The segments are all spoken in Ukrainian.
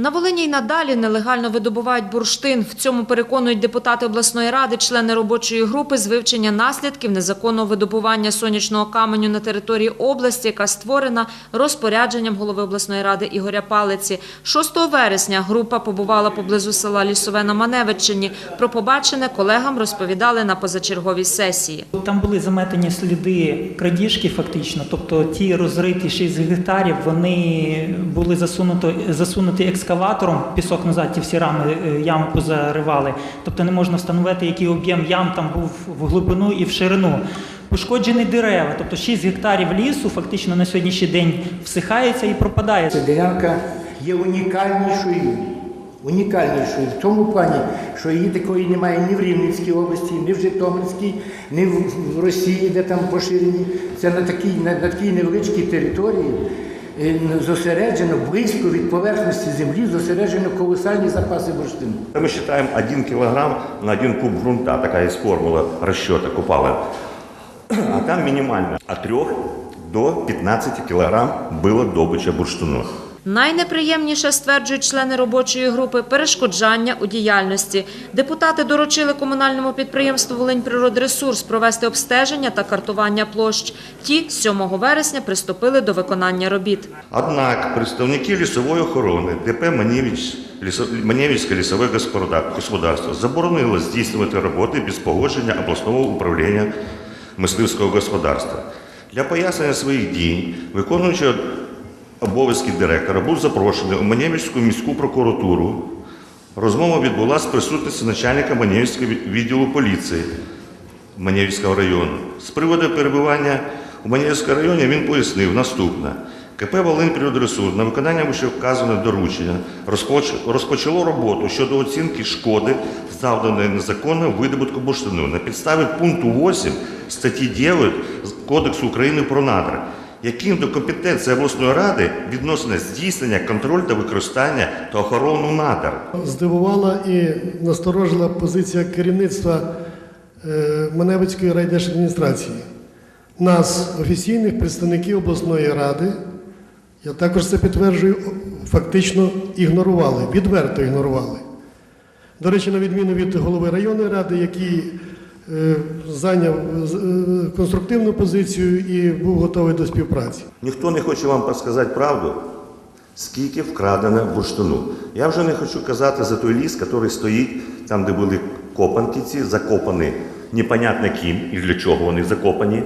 На Волині й надалі нелегально видобувають бурштин. В цьому переконують депутати обласної ради, члени робочої групи з вивчення наслідків незаконного видобування сонячного каменю на території області, яка створена розпорядженням голови обласної ради Ігоря Палиці. 6 вересня група побувала поблизу села Лісове на Маневиччині. Про побачене колегам розповідали на позачерговій сесії. Там були заметені сліди крадіжки, фактично. Тобто ті розриті 6 гектарів, вони були засунуто, засунуті екскаватором, пісок назад, ті всі рами е, ями позаривали. Тобто не можна встановити, який об'єм ям там був в глибину і в ширину. Пошкоджені дерева, тобто 6 гектарів лісу фактично на сьогоднішній день всихається і пропадає. Ця ділянка є унікальнішою. Унікальнішою в тому плані, що її такої немає ні в Рівненській області, ні в Житомирській, ні в Росії, де там поширені. Це на такій, на, на такій невеличкій території е, зосереджено близько від поверхності землі, зосереджено колосальні запаси бурштину. Мы считаем 1 килограмм на 1 куб грунта, такая есть формула расчета купала. А там минимально от 3 до 15 килограмм было добыча бурштину. Найнеприємніше, стверджують члени робочої групи, перешкоджання у діяльності. Депутати доручили комунальному підприємству «Волиньприродресурс» провести обстеження та картування площ. Ті 7 вересня приступили до виконання робіт. Однак представники лісової охорони ДП «Манєвіч- лісо- лісове господарство заборонило здійснювати роботи без погодження обласного управління мисливського господарства. Для пояснення своїх дій, виконуючи обов'язки директора, був запрошений у Манєвівську міську прокуратуру. Розмова відбулася з присутністю начальника Манєвівського відділу поліції Манєвського району. З приводу перебування у Манєвському районі він пояснив наступне. КП «Волиньприродресурс» на виконання вищевказаного доручення розпоч- розпочало роботу щодо оцінки шкоди, завданої незаконним видобутку бурштину на підставі пункту 8 статті 9 Кодексу України про надра, яким до компетенції обласної ради відносне здійснення, контроль та використання та охорону надр. Здивувала і насторожила позиція керівництва е, Маневицької райдержадміністрації. Нас, офіційних представників обласної ради, я також це підтверджую, фактично ігнорували, відверто ігнорували. До речі, на відміну від голови районної ради, який зайняв е, конструктивну позицію і був готовий до співпраці. Ніхто не хоче вам сказати правду, скільки вкрадено бурштину. Я вже не хочу казати за той ліс, який стоїть там, де були копанки ці, закопані непонятно ким і для чого вони закопані.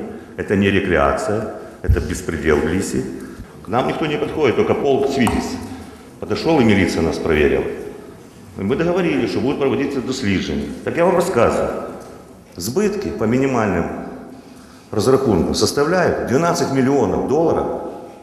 Це не рекреація, це безпредел в лісі. К нам ніхто не підходить, тільки полк Світіс. Подошел і міліція нас проверила. Ми договорились, що будуть проводитися дослідження. Так я вам розказую. Збитки по мінімальним розрахунку составляют 12 миллионов долларов.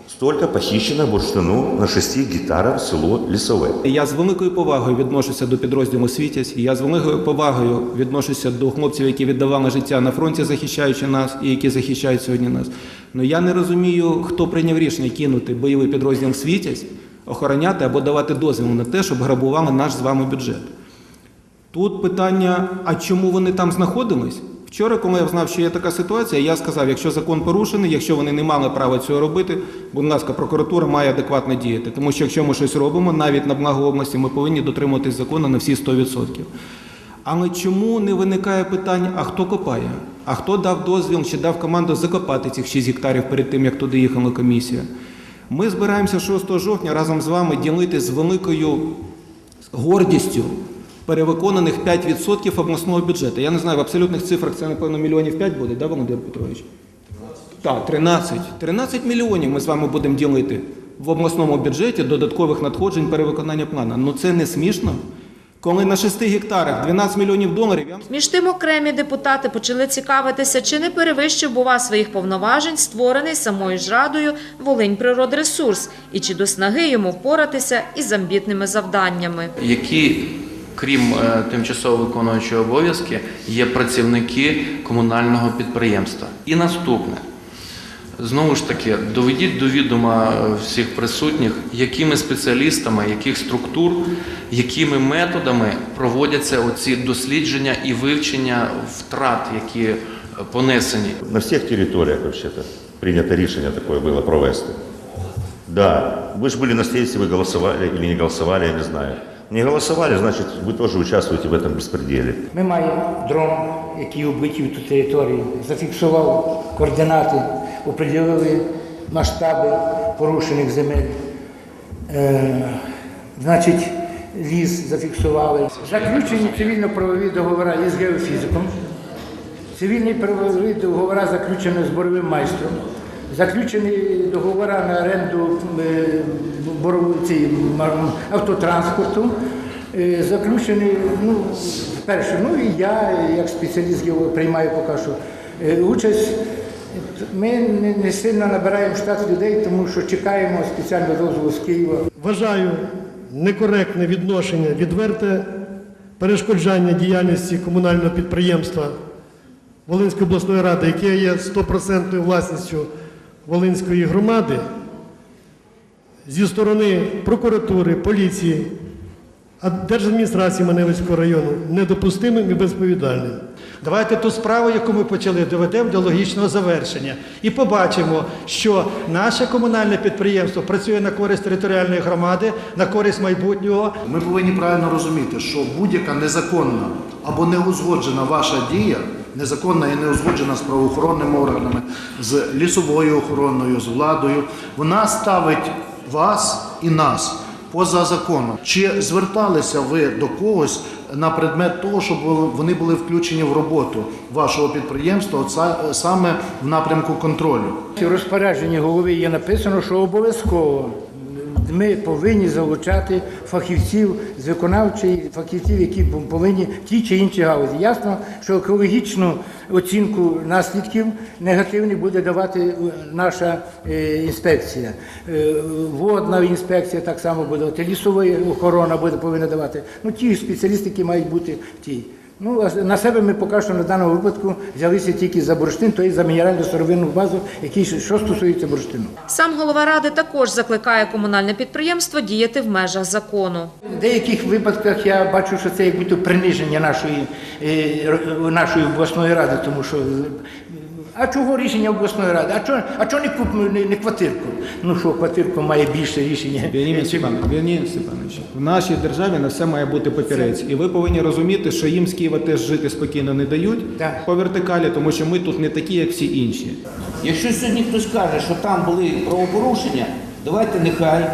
Столько похищено бурштину на 6 гектарах село Лісове. Я з великою повагою відношуся до підрозділу Світязь. Я з великою повагою відношуся до хлопців, які віддавали життя на фронті, захищаючи нас, і які захищають сьогодні нас. Ну я не розумію, хто прийняв рішення кинути бойовий підрозділ Світязь, охороняти або давати дозвіл на те, щоб грабували наш з вами бюджет. Тут питання: а чому вони там знаходились? Вчора, коли я знав, що є така ситуація, я сказав, якщо закон порушений, якщо вони не мали права цього робити, будь ласка, прокуратура має адекватно діяти. Тому що якщо ми щось робимо, навіть на благо області, ми повинні дотримуватись закону на всі 100%. Але чому не виникає питання, а хто копає? А хто дав дозвіл чи дав команду закопати цих 6 гектарів перед тим, як туди їхала комісія? Ми збираємося 6 жовтня разом з вами ділити з великою гордістю перевиконаних 5% обласного бюджету. Я не знаю, в абсолютних цифрах це, напевно, мільйонів 5 буде, да, Володимир Петрович? Так, 13. 13 мільйонів ми з вами будемо ділити в обласному бюджеті додаткових надходжень перевиконання плану. Ну це не смішно. Коли на 6 гектарах 12 мільйонів доларів, я Між тим окремі депутати почали цікавитися, чи не перевищив, бува, своїх повноважень створений самою ж радою «Волиньприродресурс» і чи до снаги йому впоратися із амбітними завданнями. які, крім е, тимчасово виконуючого обов'язки, є працівники комунального підприємства. І наступне. Знову ж таки, доведіть до відома е, всіх присутніх, якими спеціалістами, яких структур, якими методами проводяться оці дослідження і вивчення втрат, які е, понесені На всіх територіях вообще-то прийнято рішення таке було провести. Да, вы же были на сессии, вы голосовали или не голосовали, я не знаю. Не голосовали, значит, вы тоже участвуете в этом беспределе. Ми маємо дрон, який облетів ту територію, зафіксував координати, оприділили масштаби порушених земель. Е, значить, ліс зафіксували. Заключені цивільно-правові договори із геофізиком. Цивільні правові договори заключені з боровим майстром. Заключені договори на оренду е, автотранспорту. Е, Заключені, ну, перше, ну і я, як спеціаліст гео- приймаю поки що е, участь. Ми не сильно набираємо штат людей, тому що чекаємо спеціального дозволу з Києва. Вважаю некоректне відношення, відверте перешкоджання діяльності комунального підприємства Волинської обласної ради, яке є стопроцентною власністю Волинської громади, зі сторони прокуратури, поліції, держадміністрації Маневицького району недопустимим і безповідальним. Давайте ту справу, яку ми почали, доведемо до логічного завершення. І побачимо, що наше комунальне підприємство працює на користь територіальної громади, на користь майбутнього. Ми повинні правильно розуміти, що будь-яка незаконна або неузгоджена ваша дія, незаконна і не узгоджена з правоохоронними органами, з лісовою охороною, з владою, вона ставить вас і нас поза законом. Чи зверталися ви до когось на предмет того, щоб вони були включені в роботу вашого підприємства, от саме в напрямку контролю? У розпорядженні голови є написано, що обов'язково ми повинні залучати фахівців з виконавчої, фахівців, які повинні ті чи інші галузі. Ясно, що екологічну оцінку наслідків негативних буде давати е, наша е, інспекція. Е, Водна інспекція так само буде лісова охорона буде повинна давати. Ну ті спеціалісти, які мають бути в тій. Ну, на себе ми поки що на даному випадку взялися тільки за бурштин, й за мінеральну сировинну базу, який що стосується бурштину. Сам голова ради також закликає комунальне підприємство діяти в межах закону. В деяких випадках я бачу, що це як будто приниження нашої, е, нашої обласної ради, тому що. А чого рішення обласної ради? А чого, а чого не, куп, не, не квартирку? Ну що, квартирку має більше рішення. Чим- Степанович, в нашій державі на все має бути папірець. І ви повинні розуміти, що їм з Києва теж жити спокійно не дають Так. по вертикалі, тому що ми тут не такі, як всі інші. Якщо сьогодні хтось каже, що там були правопорушення, давайте нехай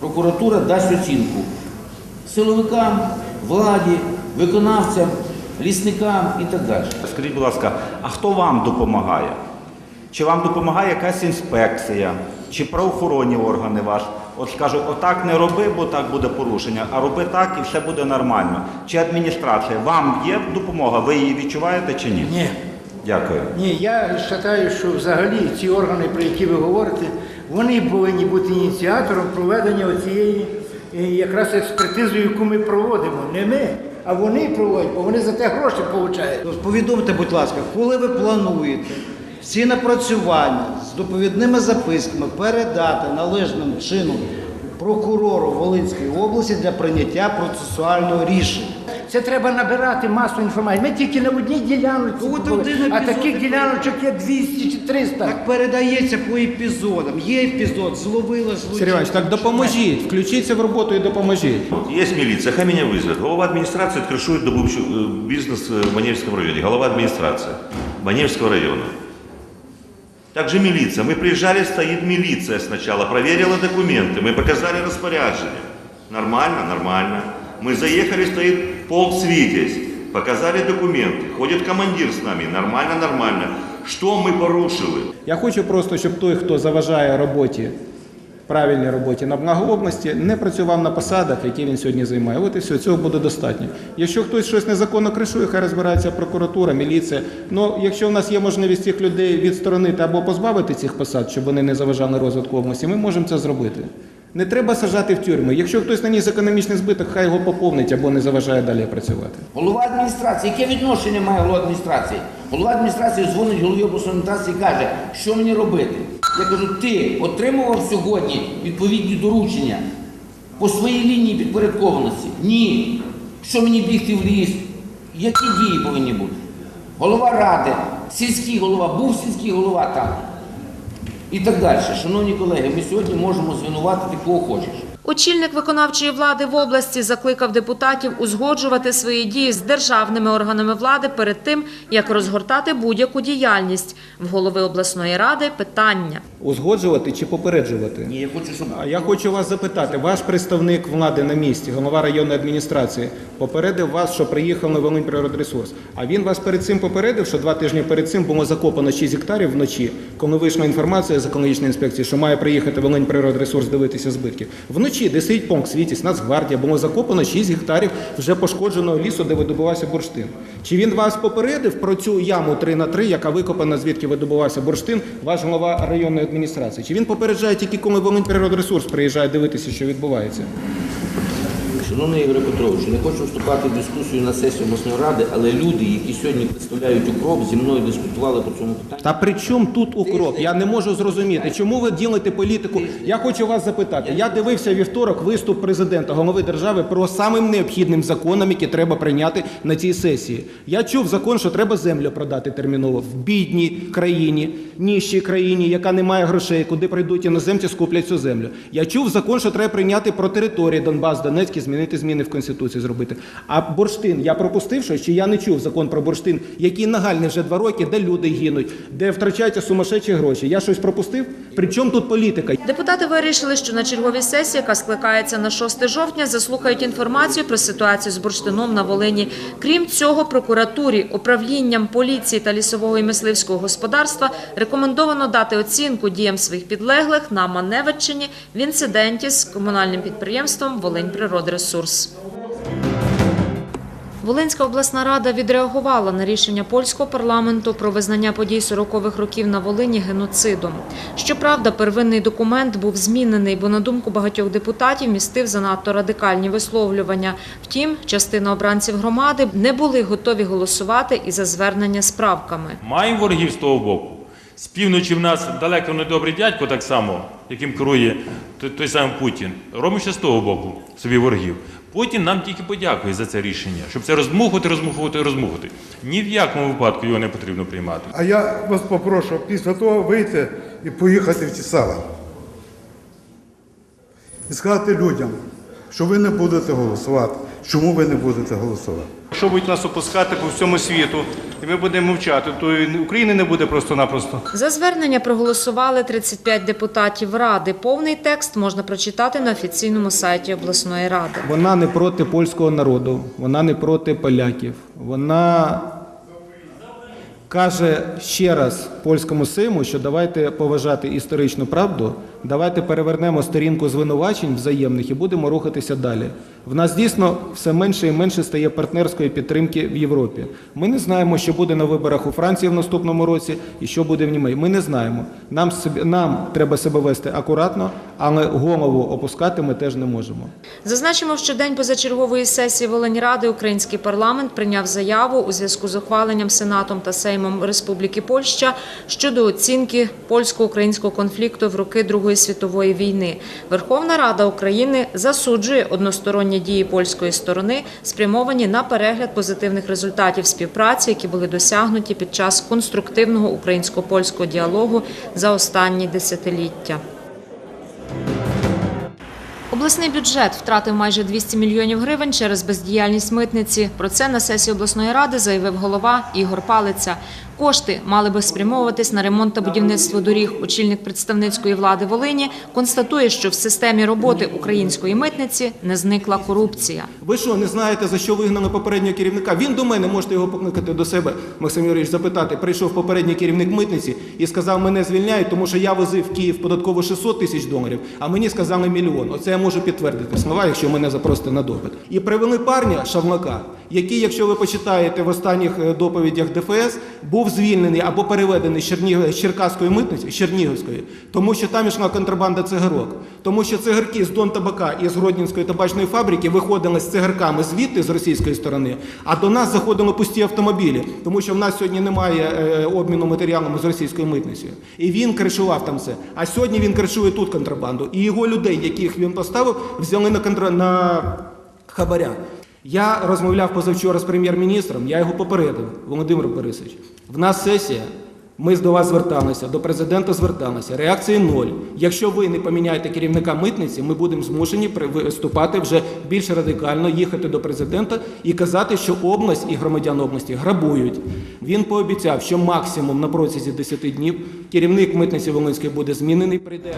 прокуратура дасть оцінку силовикам, владі, виконавцям, лісникам і так далі. Скажіть, будь ласка, а хто вам допомагає? Чи вам допомагає якась інспекція, чи правоохоронні органи ваші? От скажуть, отак не роби, бо так буде порушення, а роби так і все буде нормально. Чи адміністрація? Вам є допомога? Ви її відчуваєте чи ні? Ні. Дякую. Ні, я вважаю, що взагалі ці органи, про які ви говорите, вони повинні бути ініціатором проведення цієї якраз експертизи, яку ми проводимо. Не ми, а вони проводять, бо вони за те гроші отримують. Повідомте, будь ласка, коли ви плануєте всі напрацювання з доповідними записками передати належним чином прокурору Волинської області для прийняття процесуального рішення? Це треба набирати масу інформації. Ми тільки на одній ділянці, Ну, от були, один а епізод таких і діляночок є 200 чи 300. Так передається по епізодам. Є епізод, зловила злочин. Сергій Іванович, так допоможіть, включіться в роботу і допоможіть. Есть милиция, хай меня вызовет. Голова администрации крышует добывчий э, бизнес в Маневском районе. Голова администрации Маневского района. Также милиция. Мы приезжали, стоит милиция сначала, проверила документы, мы показали распоряжение. Нормально, нормально. Мы заехали, стоит полк свидетельств, показали документы. Ходит командир с нами, нормально, нормально. Что мы порушили? Я хочу просто, щоб той, хто заважає роботі, правильній роботі на благо області, не працював на посадах, які він сьогодні займає. От і все, цього буде достатньо. Якщо хтось щось незаконно кришує, хай розбирається прокуратура, міліція. Ну, якщо в нас є можливість цих людей відсторонити або позбавити цих посад, щоб вони не заважали розвитку області, ми можемо це зробити. Не треба сажати в тюрми. Якщо хтось наніс економічний збиток, хай його поповнить або не заважає далі працювати. Голова адміністрації, яке відношення має голова адміністрації? Голова адміністрації дзвонить голові обласної адміністрації і каже, що мені робити. Я кажу, ти отримував сьогодні відповідні доручення по своїй лінії підпорядкованості? Ні. Що мені бігти в ліс? Які дії повинні бути? Голова ради, сільський голова, був сільський голова там. І так далі. Шановні колеги, ми сьогодні можемо звинуватити кого хочеш. Очільник виконавчої влади в області закликав депутатів узгоджувати свої дії з державними органами влади перед тим, як розгортати будь-яку діяльність. В голови обласної ради питання. Узгоджувати чи попереджувати? Ні, я хочу, щоб А я хочу вас запитати, ваш представник влади на місці, голова районної адміністрації, попередив вас, що приїхав на Волинь Природресурс. А він вас перед цим попередив, що два тижні перед цим було закопано 6 гектарів вночі, коли вийшла інформація з екологічної інспекції, що має приїхати Волинь Природресурс дивитися збитків. Вночі, де сидить пункт Світість, Нацгвардія, було закопано 6 гектарів вже пошкодженого лісу, де видобувався бурштин. Чи він вас попередив про цю яму 3 на 3 яка викопана, звідки видобувався бурштин, ваш голова районної адміністрації? Чи він попереджає тільки коли Волинь Природресурс приїжджає дивитися, що відбувається? Шановний Ігор Петрович, не хочу вступати в дискусію на сесію обласної ради, але люди, які сьогодні представляють укроп, зі мною дискутували по цьому питанню. Та при чому тут укроп? Я не можу зрозуміти, чому ви ділите політику. Я хочу вас запитати. Я дивився вівторок виступ президента голови держави про самим необхідним законом, які треба прийняти на цій сесії. Я чув закон, що треба землю продати терміново в бідній країні, ніжчій країні, яка не має грошей, куди прийдуть іноземці, скуплять цю землю. Я чув закон, що треба прийняти про території Донбас, Донецькі, змінити зміни в конституції зробити. А бурштин я пропустив щось, чи я не чув закон про бурштин, який нагальний вже два роки, де люди гинуть, де втрачаються сумасшедші гроші. Я щось пропустив? При чому тут політика? Депутати вирішили, що на черговій сесії, яка скликається на 6 жовтня, заслухають інформацію про ситуацію з бурштином на Волині. Крім цього, прокуратурі, управлінням поліції та лісового і мисливського господарства рекомендовано дати оцінку діям своїх підлеглих на Маневиччині в інциденті з комунальним підприємством Волинь Природресурс. Волинська обласна рада відреагувала на рішення польського парламенту про визнання подій 40-х років на Волині геноцидом. Щоправда, первинний документ був змінений, бо на думку багатьох депутатів містив занадто радикальні висловлювання. Втім, частина обранців громади не були готові голосувати і за звернення з правками. Маємо ворогів з того боку. З півночі в нас далеко не добрий дядько, так само, яким керує той, той самий Путін. Робимо ще з того боку собі ворогів. Путін нам тільки подякує за це рішення, щоб це розмухувати, розмухувати, розмухувати. Ні в якому випадку його не потрібно приймати. А я вас попрошу після того вийти і поїхати в ті села. І сказати людям, що ви не будете голосувати. Чому ви не будете голосувати? Якщо будуть нас опускати по всьому світу, і ми будемо мовчати, то і України не буде просто-напросто. За звернення проголосували 35 депутатів ради. Повний текст можна прочитати на офіційному сайті обласної ради. Вона не проти польського народу, вона не проти поляків. Вона каже ще раз польському Сейму, що давайте поважати історичну правду, давайте перевернемо сторінку звинувачень взаємних і будемо рухатися далі. В нас дійсно все менше і менше стає партнерської підтримки в Європі. Ми не знаємо, що буде на виборах у Франції в наступному році і що буде в Німеччині. Ми не знаємо. Нам, нам треба себе вести акуратно, але голову опускати ми теж не можемо. Зазначимо, що день позачергової сесії Волиньради український парламент прийняв заяву у зв'язку з ухваленням Сенатом та Сеймом Республіки Польща щодо оцінки польсько-українського конфлікту в роки Другої світової війни. Верховна Рада України засуджує односторонні дії польської сторони, спрямовані на перегляд позитивних результатів співпраці, які були досягнуті під час конструктивного українсько-польського діалогу за останні десятиліття. Обласний бюджет втратив майже 200 мільйонів гривень через бездіяльність митниці. Про це на сесії обласної ради заявив голова Ігор Палиця. Кошти мали би спрямовуватись на ремонт та будівництво доріг. Очільник представницької влади Волині констатує, що в системі роботи української митниці не зникла корупція. Ви що, не знаєте, за що вигнали попереднього керівника? Він до мене, можете його покликати до себе, Максим Юрійович, запитати. Прийшов попередній керівник митниці і сказав, мене звільняють, тому що я возив в Київ податково 600 тисяч доларів, а мені сказали мільйон. Оце я можу підтвердити слова, якщо мене запросите на допит. І привели парня Шавлака, який, якщо ви почитаєте в останніх е, доповідях ДФС, був звільнений або переведений з Черкаської митниці, Чернігівської, тому що там йшла контрабанда цигарок. Тому що цигарки з Дон Табака і з Гродненської табачної фабрики виходили з цигарками звідти, з російської сторони, а до нас заходили пусті автомобілі, тому що в нас сьогодні немає е, обміну матеріалами з російською митницею. І він кришував там все. А сьогодні він кришує тут контрабанду. І його людей, яких він поставив, взяли на контра... на хабаря. Я розмовляв позавчора з прем'єр-міністром, я його попередив, Володимир Борисович. В нас сесія Ми до вас зверталися, до президента зверталися. Реакції ноль. Якщо ви не поміняєте керівника митниці, ми будемо змушені виступати вже більш радикально, їхати до президента і казати, що область і громадян області грабують. Він пообіцяв, що максимум на протязі 10 днів керівник митниці Волинської буде змінений. Прийде.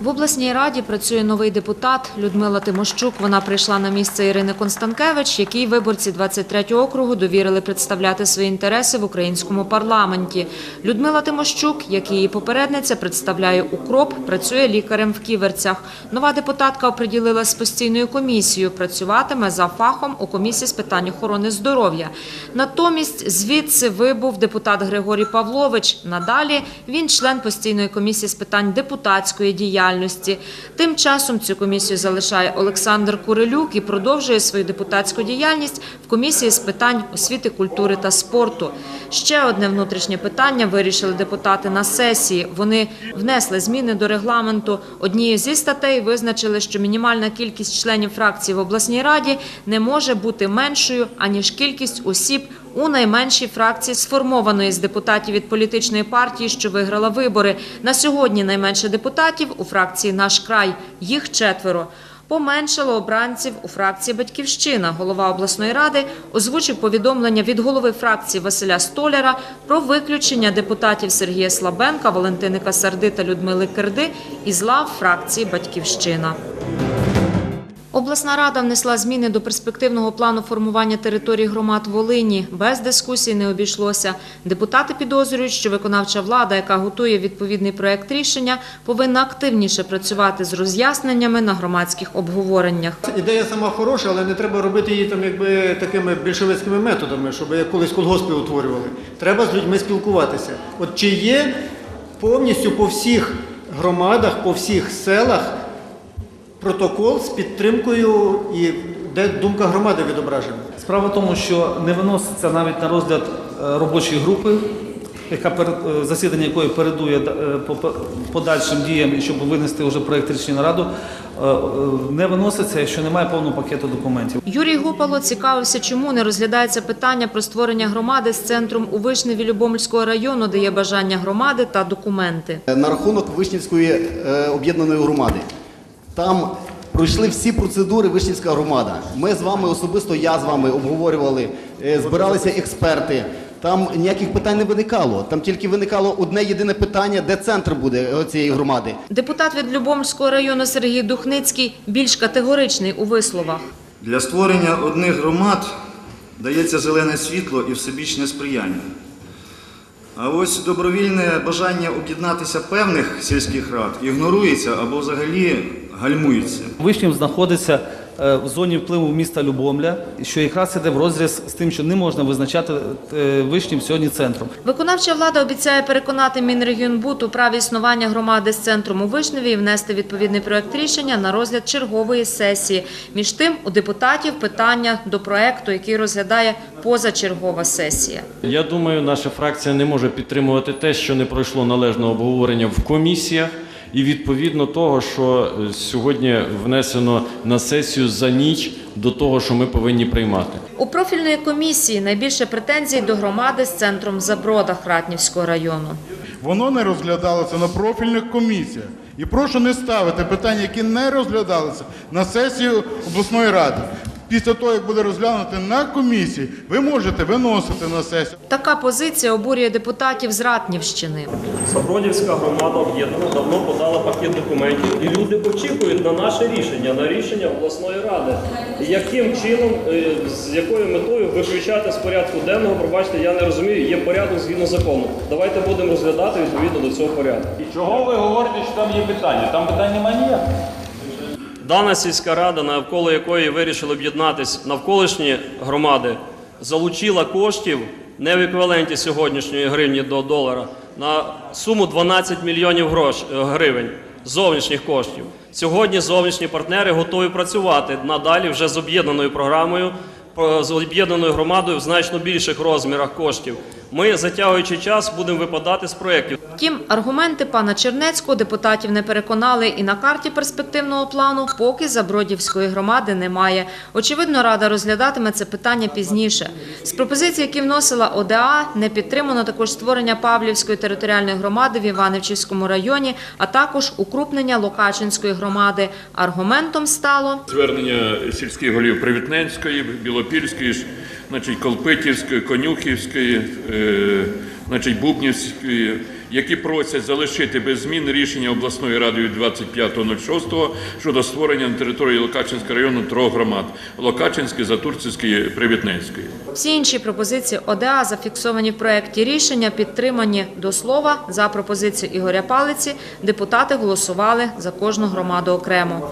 В обласній раді працює новий депутат Людмила Тимощук. Вона прийшла на місце Ірини Констанкевич, якій виборці 23-го округу довірили представляти свої інтереси в українському парламенті. Людмила Тимощук, як її попередниця, представляє укроп, працює лікарем в Ківерцях. Нова депутатка оприділилась з постійною комісією. Працюватиме за фахом у комісії з питань охорони здоров'я. Натомість звідси вибув депутат Григорій Павлович. Надалі він член постійної комісії з питань депутатської діяльності. Тим часом цю комісію залишає Олександр Курилюк і продовжує свою депутатську діяльність в комісії з питань освіти, культури та спорту. Ще одне внутрішнє питання вирішили депутати на сесії. Вони внесли зміни до регламенту. Однією зі статей визначили, що мінімальна кількість членів фракції в обласній раді не може бути меншою аніж кількість осіб у найменшій фракції, сформованої з депутатів від політичної партії, що виграла вибори. На сьогодні найменше депутатів у фракції Наш край їх четверо. Поменшало обранців у фракції Батьківщина. Голова обласної ради озвучив повідомлення від голови фракції Василя Столяра про виключення депутатів Сергія Слабенка, Валентини Касарди та Людмили Керди із лав фракції Батьківщина. Обласна рада внесла зміни до перспективного плану формування територій громад Волині. Без дискусій не обійшлося. Депутати підозрюють, що виконавча влада, яка готує відповідний проект рішення, повинна активніше працювати з роз'ясненнями на громадських обговореннях. Ідея сама хороша, але не треба робити її там якби такими більшовицькими методами, щоб як колись колгоспи утворювали. Треба з людьми спілкуватися. От чи є повністю по всіх громадах, по всіх селах протокол з підтримкою і де думка громади відображена? Справа в тому, що не виноситься навіть на розгляд е, робочої групи, яка е, засідання якої передує е, по- по- подальшим діям, щоб винести вже проєкт рішення на раду, е, не виноситься, якщо немає повного пакету документів. Юрій Гупало цікавився, чому не розглядається питання про створення громади з центром у Вишневі Любомльського району, де є бажання громади та документи. На рахунок Вишнівської об'єднаної громади. Там пройшли всі процедури Вишнівська громада. Ми з вами особисто, я з вами обговорювали, е, збиралися експерти. Там ніяких питань не виникало. Там тільки виникало одне єдине питання, де центр буде цієї громади. Депутат від Любомльського району Сергій Духницький більш категоричний у висловах. Для створення одних громад дається зелене світло і всебічне сприяння. А ось добровільне бажання об'єднатися певних сільських рад ігнорується або взагалі гальмується. Вишнів знаходиться в зоні впливу міста Любомля, що якраз іде в розріз з тим, що не можна визначати е, Вишнів сьогодні центром. Виконавча влада обіцяє переконати Мінрегіонбуд у праві існування громади з центром у Вишневі і внести відповідний проект рішення на розгляд чергової сесії. Між тим, у депутатів питання до проекту, який розглядає позачергова сесія. Я думаю, наша фракція не може підтримувати те, що не пройшло належного обговорення в комісіях, і відповідно того, що е, сьогодні внесено на сесію за ніч до того, що ми повинні приймати. У профільної комісії найбільше претензій до громади з центром в Забродах Ратнівського району. Воно не розглядалося на профільних комісіях. І прошу не ставити питання, які не розглядалися на сесію обласної ради. Після того, як буде розглянути на комісії, ви можете виносити на сесію. Така позиція обурює депутатів з Ратнівщини. Сабродівська громада об'єднана давно подала пакет документів, і люди очікують на наше рішення, на рішення обласної ради. Яким чином, е, з якою метою виключати з порядку денного, пробачте, я не розумію, є порядок згідно закону. Давайте будемо розглядати відповідно до цього порядку. Чого ви говорите, що там є питання? Там питань немає ніяких. Дана сільська рада, навколо якої вирішили об'єднатись навколишні громади, залучила коштів не в еквіваленті сьогоднішньої гривні до долара на суму 12 мільйонів е, гривень зовнішніх коштів. Сьогодні зовнішні партнери готові працювати надалі вже з об'єднаною програмою, про- з об'єднаною громадою в значно більших розмірах коштів. Ми, затягуючи час, будемо випадати з проєктів. Втім, аргументи пана Чернецького депутатів не переконали і на карті перспективного плану поки Забродівської громади немає. Очевидно, Рада розглядатиме це питання пізніше. З пропозицій, які вносила ОДА, не підтримано також створення Павлівської територіальної громади в Іванівчівському районі, а також укрупнення Локачинської громади. Аргументом стало Звернення сільських голів Привітненської, Білопільської, значить, Колпитівської, Конюхівської, е, значить, Бубнівської, які просять залишити без змін рішення обласної ради від 25.06 щодо створення на території Локачинського району трьох громад – Локачинської, Затурцівської, Привітненської. Всі інші пропозиції ОДА зафіксовані в проєкті рішення, підтримані до слова за пропозицію Ігоря Палиці. Депутати голосували за кожну громаду окремо.